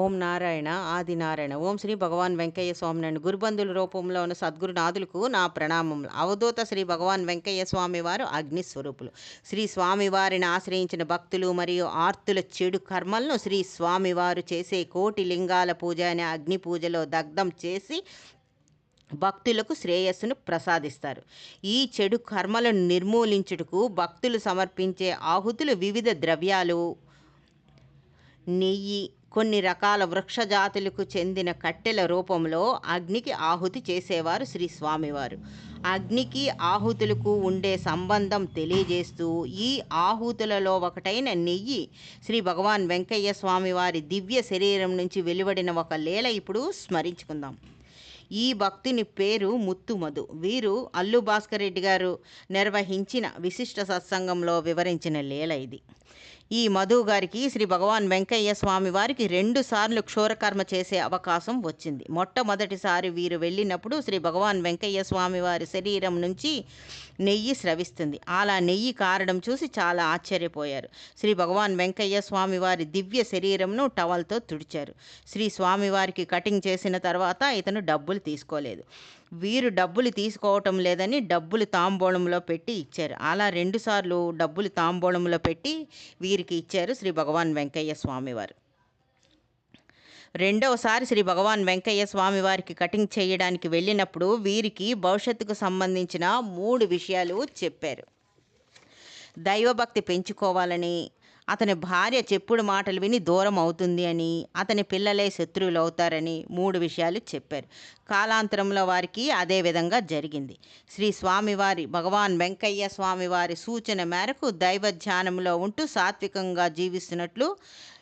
ఓం నారాయణ ఆది నారాయణ. ఓం శ్రీ భగవాన్ వెంకయ్య స్వామినండి గురుబంధుల రూపంలో ఉన్న సద్గురునాథులకు నా ప్రణామములు. అవధూత శ్రీ భగవాన్ వెంకయ్య స్వామి వారు అగ్ని స్వరూపులు. శ్రీ స్వామివారిని ఆశ్రయించిన భక్తులు మరియు ఆర్తుల చెడు కర్మలను శ్రీ స్వామివారు చేసే కోటి లింగాల పూజ అనే అగ్ని పూజలో దగ్ధం చేసి భక్తులకు శ్రేయస్సును ప్రసాదిస్తారు. ఈ చెడు కర్మలను నిర్మూలించుటకు భక్తులు సమర్పించే ఆహుతులు వివిధ ద్రవ్యాలు నెయ్యి కొన్ని రకాల వృక్షజాతులకు చెందిన కట్టెల రూపంలో అగ్నికి ఆహుతి చేసేవారు శ్రీ స్వామివారు. అగ్నికి ఆహుతులకు ఉండే సంబంధం తెలియజేస్తూ ఈ ఆహుతులలో ఒకటైన నెయ్యి. శ్రీ భగవాన్ వెంకయ్య స్వామివారి దివ్య శరీరం నుంచి వెలువడిన ఒక లీల ఇప్పుడు స్మరించుకుందాం. ఈ భక్తుని పేరు ముత్తు మధు వీరు అల్లు భాస్కర్ రెడ్డి గారు నిర్వహించిన విశిష్ట సత్సంగంలో వివరించిన లీల ఇది. ఈ మధు గారికి శ్రీ భగవాన్ వెంకయ్య స్వామి వారికి రెండు సార్లు క్షోరకర్మ చేసే అవకాశం వచ్చింది. మొట్టమొదటిసారి వీరు వెళ్ళినప్పుడు శ్రీ భగవాన్ వెంకయ్య స్వామి వారి శరీరం నుంచి నెయ్యి స్రవిస్తుంది. అలా నెయ్యి కారడం చూసి చాలా ఆశ్చర్యపోయారు. శ్రీ భగవాన్ వెంకయ్య స్వామి వారి దివ్య శరీరంను టవల్తో తుడిచారు. శ్రీ స్వామివారికి కటింగ్ చేసిన తర్వాత ఇతను డబ్బులు తీసుకోలేదు. వీరు డబ్బులు తీసుకోవటం లేదని డబ్బులు తాంబూలంలో పెట్టి ఇచ్చారు. అలా రెండుసార్లు డబ్బులు తాంబూలంలో పెట్టి వీరికి ఇచ్చారు శ్రీ భగవాన్ వెంకయ్య స్వామివారు రెండవసారి శ్రీ భగవాన్ వెంకయ్య స్వామి వారికి కటింగ్ చేయడానికి వెళ్ళినప్పుడు వీరికి భవిష్యత్తుకు సంబంధించిన మూడు విషయాలు చెప్పారు. దైవభక్తి పెంచుకోవాలని అతని భార్య చెప్పుడు మాటలు విని దూరం అవుతుంది అని అతని పిల్లలే శత్రువులు అవుతారని మూడు విషయాలు చెప్పారు. కాలాంతరంలో వారికి అదే విధంగా జరిగింది. శ్రీ స్వామివారి భగవాన్ వెంకయ్య స్వామివారి సూచన మేరకు దైవ ధ్యానంలో ఉంటూ సాత్వికంగా జీవిస్తున్నట్లు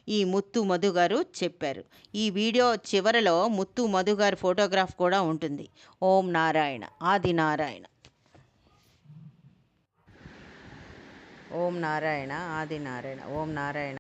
ఈ ముత్తు మధు గారు చెప్పారు. ఈ వీడియో చివరలో ముత్తు మధు గారి ఫోటోగ్రాఫ్ కూడా ఉంటుంది. ఓం నారాయణ ఆది నారాయణ. ఓం నారాయణ ఆది నారాయణ ఓం నారాయణ